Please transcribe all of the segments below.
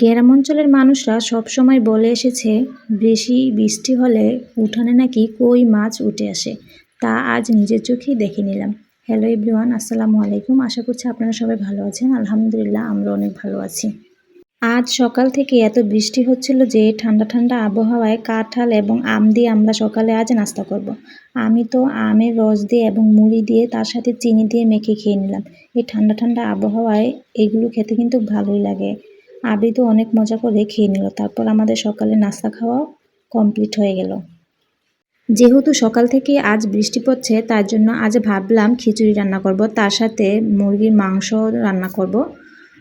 গ্রাম অঞ্চলের মানুষরা সবসময় বলে এসেছে, বেশি বৃষ্টি হলে উঠানে নাকি কই মাছ উঠে আসে? তা আজ নিজের চোখেই দেখে নিলাম। হ্যালো এভরিওয়ান, আসসালামু আলাইকুম। আশা করছি আপনারা সবাই ভালো আছেন। আলহামদুলিল্লাহ, আমরা অনেক ভালো আছি। আজ সকাল থেকে এত বৃষ্টি হচ্ছিল যে ঠান্ডা ঠান্ডা আবহাওয়ায় কাঁঠাল এবং আম দিয়ে আমরা সকালে আজ নাস্তা করব। আমি তো আমের রস দিয়ে এবং মুড়ি দিয়ে তার সাথে চিনি দিয়ে মেখে খেয়ে নিলাম। এই ঠান্ডা ঠান্ডা আবহাওয়ায় এগুলো খেতে কিন্তু ভালোই লাগে। আবি তো অনেক মজা করে খেয়ে নিল। তারপর আমাদের সকালে নাস্তা খাওয়া কমপ্লিট হয়ে গেল। যেহেতু সকাল থেকে আজ বৃষ্টি পড়ছে, তার জন্য আজ ভাবলাম খিচুড়ি রান্না করব, তার সাথে মুরগির মাংস রান্না করব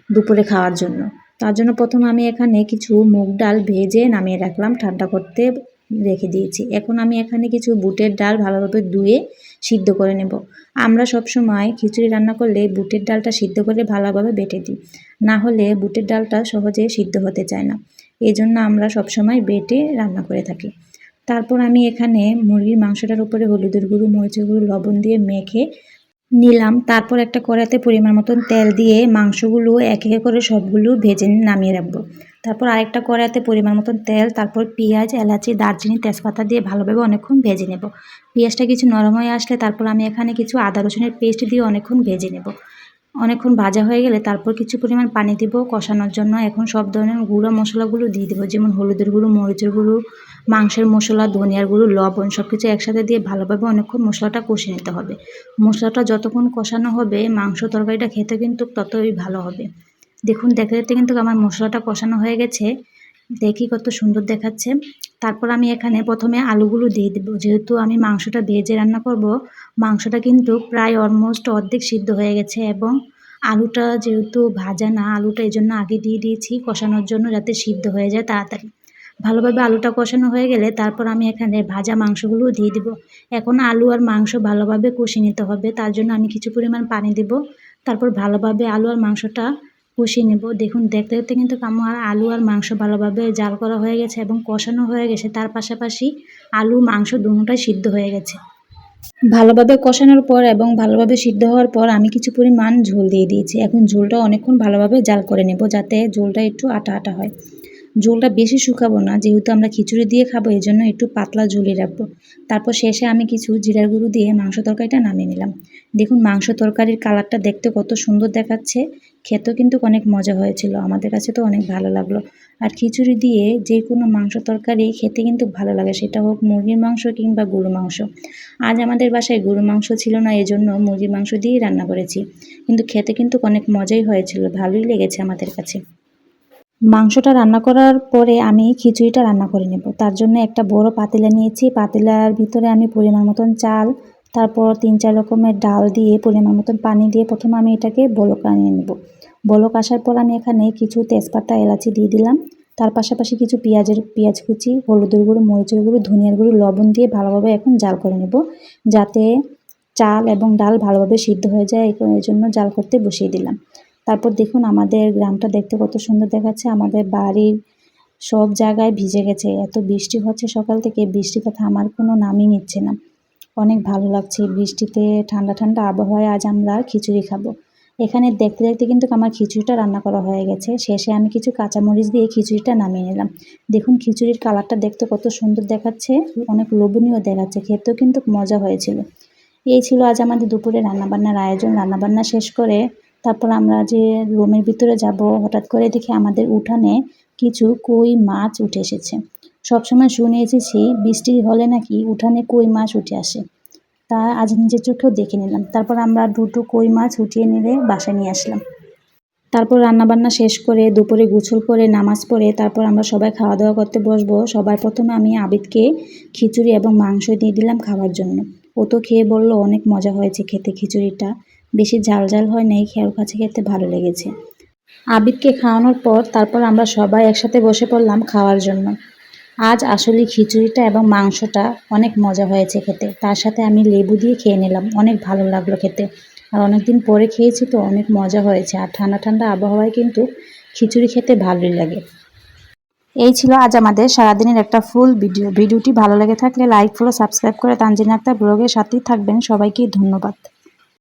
দুপুরে খাওয়ার জন্য। তার জন্য প্রথম আমি এখানে কিছু মুগ ডাল ভেজে নামিয়ে রাখলাম। ঠান্ডা করতে রেখে দিয়েছি। এখন আমি এখানে কিছু বুটের ডাল ভালোভাবে ধুয়ে সিদ্ধ করে নেব। আমরা সব সময় খিচুড়ি রান্না করলে বুটের ডালটা সিদ্ধ করে ভালোভাবে বেটে দিই। না হলে বুটের ডালটা সহজে সিদ্ধ হতে চায় না। এই জন্য আমরা সবসময় বেটে রান্না করে থাকি। তারপর আমি এখানে মুরগির মাংসটার উপরে হলুদের গুঁড়ো, মরিচের গুঁড়ো, লবণ দিয়ে মেখে নিলাম। তারপর একটা কড়াতে পরিমাণ মতন তেল দিয়ে মাংসগুলো এক এক করে সবগুলো ভেজে নামিয়ে রাখব। তারপর আরেকটা কড়াতে পরিমাণ মতন তেল, তারপর পেঁয়াজ, এলাচি, দারচিনি, তেজপাতা দিয়ে ভালোভাবে অনেকক্ষণ ভেজে নেব। পেঁয়াজটা কিছু নরম হয়ে আসলে তারপর আমি এখানে কিছু আদা রসুনের পেস্ট দিয়ে অনেকক্ষণ ভেজে নেব। অনেকক্ষণ ভাজা হয়ে গেলে তারপর কিছু পরিমাণ পানি দিব কষানোর জন্য। এখন সব ধরনের গুঁড়ো মশলাগুলো দিয়ে দেবো, যেমন হলুদের গুঁড়ো, মরিচের গুঁড়ো, মাংসের মশলা, ধনিয়ার গুঁড়ো, লবণ সব কিছু একসাথে দিয়ে ভালোভাবে অনেকক্ষণ মশলাটা কষে নিতে হবে। মশলাটা যতক্ষণ কষানো হবে, মাংস তরকারিটা খেতে কিন্তু ততই ভালো হবে। দেখুন, দেখতে দেখতে কিন্তু আমার মশলাটা কষানো হয়ে গেছে। দেখি কত সুন্দর দেখাচ্ছে। তারপর আমি এখানে প্রথমে আলুগুলো দিয়ে দেবো। যেহেতু আমি মাংসটা ভেজে রান্না করব, মাংসটা কিন্তু প্রায় অলমোস্ট অর্ধেক সিদ্ধ হয়ে গেছে এবং আলুটা যেহেতু ভাজা না, আলুটা এই জন্য আগে দিয়ে দিয়েছি কষানোর জন্য যাতে সিদ্ধ হয়ে যায় তাড়াতাড়ি। ভালোভাবে আলুটা কষানো হয়ে গেলে তারপর আমি এখানে ভাজা মাংসগুলো দিয়ে দিব। এখন আলু আর মাংস ভালোভাবে কষিয়ে নিতে হবে, তার জন্য আমি কিছু পরিমাণ পানি দেব। তারপর ভালোভাবে আলু আর মাংসটা কষিয়ে নেব। দেখুন, দেখতে দেখতে কিন্তু আমার আলু আর মাংস ভালোভাবে জাল করা হয়ে গেছে এবং কষানো হয়ে গেছে। তার পাশাপাশি আলু, মাংস দুটোটাই সিদ্ধ হয়ে গেছে। ভালোভাবে কষানোর পর এবং ভালোভাবে সিদ্ধ হওয়ার পর আমি কিছু পরিমাণ ঝোল দিয়ে দিয়েছি। এখন ঝোলটা অনেকক্ষণ ভালোভাবে জাল করে নেব যাতে ঝোলটা একটু আটা আটা হয়। ঝোলটা বেশি শুকাবো না, যেহেতু আমরা খিচুড়ি দিয়ে খাব এই জন্য একটু পাতলা ঝুলিয়ে রাখব। তারপর শেষে আমি কিছু জিরার গুঁড়ো দিয়ে মাংস তরকারিটা নামিয়ে নিলাম। দেখুন, মাংস তরকারির কালারটা দেখতে কত সুন্দর দেখাচ্ছে। খেতেও কিন্তু অনেক মজা হয়েছিল। আমাদের কাছে তো অনেক ভালো লাগল। আর খিচুড়ি দিয়ে যে কোনো মাংস তরকারি খেতে কিন্তু ভালো লাগে, সেটা হোক মুরগির মাংস কিংবা গরু মাংস। আজ আমাদের বাসায় গরু মাংস ছিল না এই জন্য মুরগির মাংস দিয়েই রান্না করেছি। কিন্তু খেতে কিন্তু অনেক মজাই হয়েছিল, ভালোই লেগেছে আমাদের কাছে। মাংসটা রান্না করার পরে আমি খিচুড়িটা রান্না করে নেব। তার জন্য একটা বড় পাতিলা নিয়েছি। পাতিলার ভিতরে আমি পরিমাণ মতন চাল, তারপর তিন চার রকমের ডাল দিয়ে পরিমাণ মতন পানি দিয়ে প্রথমে আমি এটাকে বলক আনিয়ে নেব। বলক আসার পর আমি এখানে কিছু তেজপাতা, এলাচি দিয়ে দিলাম। তার পাশাপাশি কিছু পেঁয়াজের, পেঁয়াজ কুচি, হলুদের গুঁড়ো, মরিচের গুঁড়ো, ধনিয়ার গুঁড়ো, লবণ দিয়ে ভালোভাবে এখন জাল করে নেব। যাতে চাল এবং ডাল ভালোভাবে সিদ্ধ হয়ে যায়, এই জন্য জাল করতে বসিয়ে দিলাম। তারপর দেখুন আমাদের গ্রামটা দেখতে কত সুন্দর দেখাচ্ছে। আমাদের বাড়ির সব জায়গায় ভিজে গেছে। এত বৃষ্টি হচ্ছে সকাল থেকে, বৃষ্টিতে থামার কোনো নামই নিচ্ছে না। অনেক ভালো লাগছে বৃষ্টিতে ঠান্ডা ঠান্ডা আবহাওয়ায় আজ আমরা খিচুড়ি খাব। এখানে দেখতে দেখতে কিন্তু আমার খিচুড়িটা রান্না করা হয়ে গেছে। শেষে আমি কিছু কাঁচামরিচ দিয়ে খিচুড়িটা নামিয়ে নিলাম। দেখুন খিচুড়ির কালারটা দেখতে কত সুন্দর দেখাচ্ছে, অনেক লোভনীয় দেখাচ্ছে, খেতেও কিন্তু মজা হয়েছিল। এই ছিল আজ আমাদের দুপুরে রান্নাবান্নার আয়োজন। রান্নাবান্না শেষ করে তারপর আমরা যে রুমের ভিতরে যাব, হঠাৎ করে দেখি আমাদের উঠানে কিছু কই মাছ উঠে এসেছে। সবসময় শুনে এসেছি বৃষ্টি হলে নাকি উঠানে কই মাছ উঠে আসে। তা আজ নিজের চোখেও দেখে নিলাম। তারপর আমরা দুটো কই মাছ উঠিয়ে নিলে বাসায় নিয়ে আসলাম। তারপর রান্নাবান্না শেষ করে দুপুরে গুছল করে নামাজ পড়ে তারপর আমরা সবাই খাওয়া দাওয়া করতে বসবো। সবার প্রথমে আমি আবিদকে খিচুড়ি এবং মাংস দিয়ে দিলাম খাওয়ার জন্য। ও তো খেয়ে বলল, অনেক মজা হয়েছে খেতে খিচুড়িটা। বেশি ঝাল ঝাল হয় নাই খেয়ার কাছে খেতে ভালো লেগেছে। আবিদকে খাওয়ানোর পর তারপর আমরা সবাই একসাথে বসে পড়লাম খাওয়ার জন্য। আজ আসলে খিচুড়িটা এবং মাংসটা অনেক মজা হয়েছে খেতে। তার সাথে আমি লেবু দিয়ে খেয়ে নিলাম, অনেক ভালো লাগল খেতে। আর অনেকদিন পরে খেয়েছি তো অনেক মজা হয়েছে। আর ঠান্ডা ঠান্ডা আবহাওয়ায় কিন্তু খিচুড়ি খেতে ভালোই লাগে। এই ছিল আজ আমাদের সারাদিনের একটা ফুল ভিডিও। ভিডিওটি ভালো লেগে থাকলে লাইক, ফলো, সাবস্ক্রাইব করে তানজিন আক্তার ব্লগের সাথেই থাকবেন। সবাইকে ধন্যবাদ।